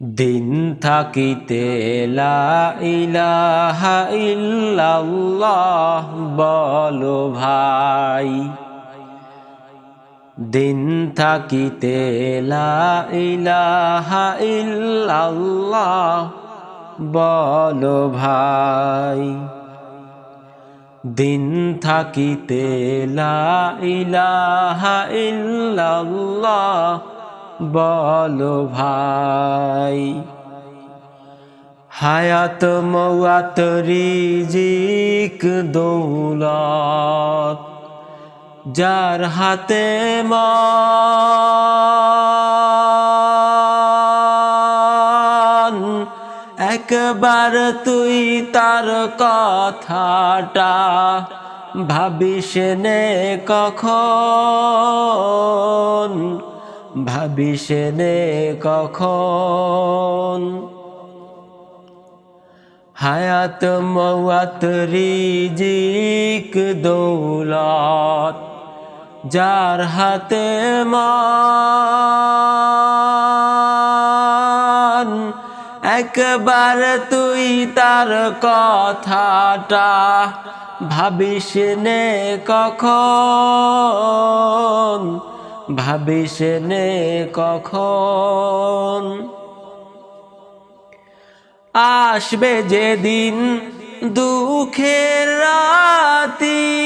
দিন থাকিতে ইল্লাল্লাহ বলো ভাই। দিন থাকিতে ইল্লাল্লাহ বলো ভাই। দিন থাকিতে ইল্লাল্লাহ বলো ভাই। হায়াত মৌয়াত রিজিক দৌলত, যার হাতে মান, একবার তুই তার কথাটা ভাবিস নে কখন? ভাবিস নে কখন? হায়াত মৌয়াত রিজিক দৌলত, যার হাতে মান। একবার তুই তার কথাটা ভাবিস নে কখন? ভাবিস নে কখন? আসবে যেদিন দুঃখের রাতি।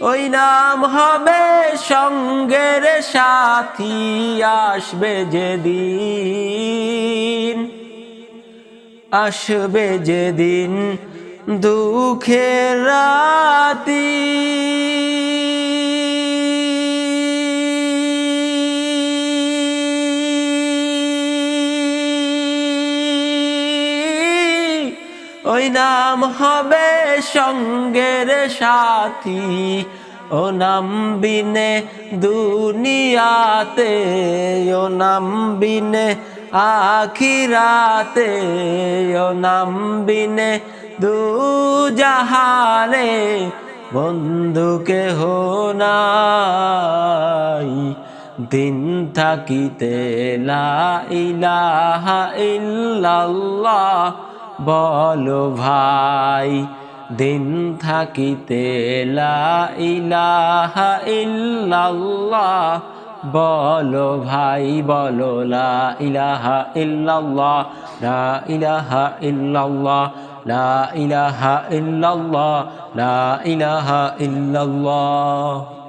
ওই নাম হবে সঙ্গের সাথী। আসবে যেদিন আসবে যেদিন দুঃখের রাতি। ওই নাম হবে সঙ্গের সাথী, ও নাম বিনে দুনিয়াতে, ও নাম বিনে আখিরাতে ও নাম বিনে দু জাহানে বন্ধুকে হো নাই। দিন থাকিতে ইলাহা ইল্লাল্লাহ বলো ভাই, দিন থাকিতে ইলাহা ইল্লাল্লাহ বলো ভাই, বলো লা ইলাহা ইল্লাল্লাহ, লা ইলাহা ইল্লাল্লাহ, লা ইলাহা ইল্লাল্লাহ, লা ইলাহা ইল্লাল্লাহ।